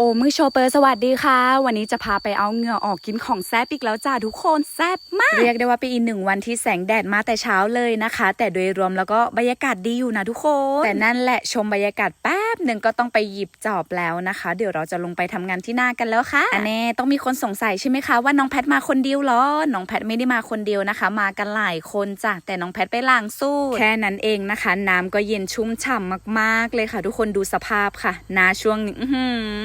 โอ้มือโชเปอร์สวัสดีค่ะ วันนี้จะพาไปเอาเหงื่อออกกินของแซ่บอีกแล้วจ้าทุกคนแซ่บมาก เรียกได้ว่าเป็นอีกหนึ่งวันที่แสงแดดมาแต่เช้าเลยนะคะ แต่โดยรวมแล้วก็บรรยากาศดีอยู่นะทุกคน แต่นั่นแหละชมบรรยากาศแป๊บหนึ่งก็ต้องไปหยิบจอบแล้วนะคะ เดี๋ยวเราจะลงไปทำงานที่หน้ากันแล้วค่ะอันนี้ต้องมีคนสงสัยใช่ไหมคะว่าน้องแพทมาคนเดียวเหรอน้องแพทไม่ได้มาคนเดียวนะคะ มากันหลายคนจ้ะแต่น้องแพทไปล้างสู้แค่นั้นเองนะคะ น้ำก็เย็นชุ่มฉ่ำมากๆเลยค่ะ ทุกคนดูสภาพค่ะนาช่วงนี้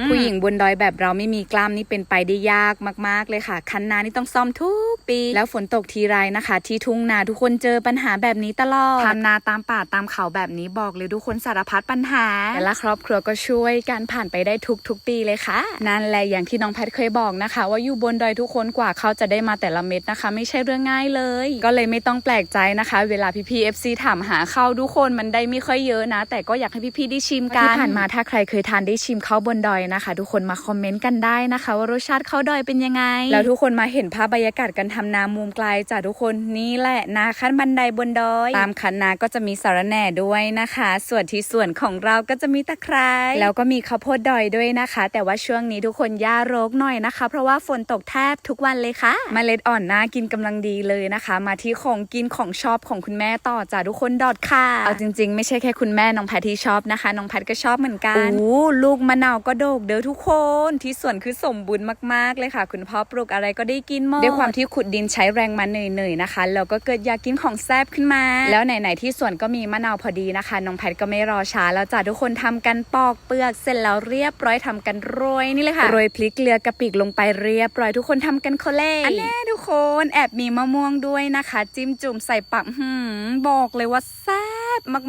ผู้หญิงบนดอยแบบเราไม่มีกล้ามนี่เป็นไปได้ยากมากๆเลยค่ะ คันนานี่ต้องซ่อมทุกปี แล้วฝนตกทีไรนะคะ ที่ทุ่งนาทุกคนเจอปัญหาแบบนี้ตลอดทำนาตามป่าตามเขาแบบนี้บอกเลยทุกคนสารพัดปัญหาแต่ละครอบครัวก็ช่วยกันผ่านไปได้ทุกทุกๆปีเลยค่ะ นั่นแหละอย่างที่น้องแพทเคยบอกนะคะ ว่าอยู่บนดอยทุกคนกว่าเขาจะได้มาแต่ละเม็ดนะคะ ไม่ใช่เรื่องง่ายเลย ก็เลยไม่ต้องแปลกใจนะคะ เวลาพี่พีเอฟซีถามหาข้าวทุกคนมันได้ไม่ค่อยเยอะนะ แต่ก็อยากให้พี่ๆได้ชิมกันที่ผ่านมาถ้าใครเคยทานได้ชิมข้าวบนดอยนะคะทุกคนมาคอมเมนต์กันได้นะคะ ว่ารสชาติข้าวดอยเป็นยังไง แล้วทุกคนมาเห็นภาพบรรยากาศการทำนามุมไกลจ้ะทุกคนนี่แหละนาขั้นบันไดบนดอย ตามคันนาก็จะมีสาระแหน่ด้วยนะคะ ส่วนที่ส่วนของเราก็จะมีตะไคร้แล้วก็มีข้าวโพดดอยด้วยนะคะ แต่ว่าช่วงนี้ทุกคนหญ้าโรกหน่อยนะคะ เพราะว่าฝนตกแทบทุกวันเลยค่ะเมล็ดอ่อนน่ากินกำลังดีเลยนะคะ มาที่ของกินของชอบของคุณแม่ต่อจ้ะทุกคนดอดค่ะเอาจริง ๆ ไม่ใช่แค่คุณแม่น้องแพทที่ชอบนะคะน้องแพทก็ชอบเหมือนกันโอ้ลูกมะนาวก็โดกเด้อทุกคนที่สวนคือสมบูรณ์มากๆเลยค่ะ คุณพ่อปลูกอะไรก็ได้กินหมดด้วยความที่ขุดดินใช้แรงมาเหนื่อยๆนะคะแล้วก็เกิดอยากกินของแซ่บขึ้นมา แล้วไหนๆที่สวนก็มีมะนาวพอดีนะคะน้องแพทก็ไม่รอช้าแล้วจ้ะทุกคนทำกันปอกเปลือกเสร็จแล้วเรียบร้อยทำกันโรยนี่เลยค่ะโรยพริกเกลือกะปิลงไปเรียบร้อยทุกคนทำกันโคเล่อันแน่ทุกคนแอบมีมะม่วงด้วยนะคะ จิ้มจุ่มใส่ปักหืมบอกเลยว่าแซ่บ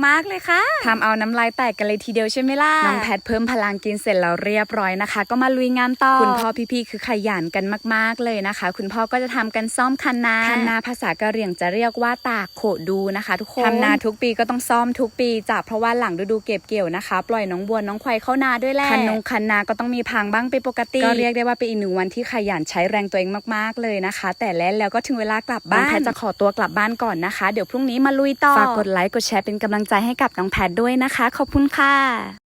มากๆเลยค่ะทำเอาน้ำลายแตกกันเลยทีเดียวใช่ไหมล่ะ น้องแพทเพิ่มพลังกินเสร็จแล้วเรียบร้อยนะคะ ก็มาลุยงานต่อ คุณพ่อพี่ๆคือขยันกันมาก ๆเลยนะคะ คุณพ่อก็จะทำกันซ่อมคันนา คันนาภาษากะเหรี่ยงจะเรียกว่าตากโขดูนะคะ ทุกคนทำนาทุกปีก็ต้องซ่อมทุกปีจ้ะเพราะว่าหลังฤดูเก็บเกี่ยวนะคะ ปล่อยน้องบัวน้องควายเข้านาด้วยแหละคันนงคันนาก็ต้องมีพังบ้างเป็นปกติ ก็เรียกได้ว่าเป็นอีกหนึ่งวันที่ขยันใช้แรงตัวเองมากๆเลยนะคะ แต่แล้วแล้วก็ถึงเวลากลับบ้านน้องแพทจะขอตัวกลับบ้านก่อนนะคะ เดี๋ยวพรุ่งนี้มาลุยต่อ ฝากกดไลค์ กดแชร์เป็นกำลังใจให้กับน้องแพทด้วยนะคะ ขอบคุณค่ะ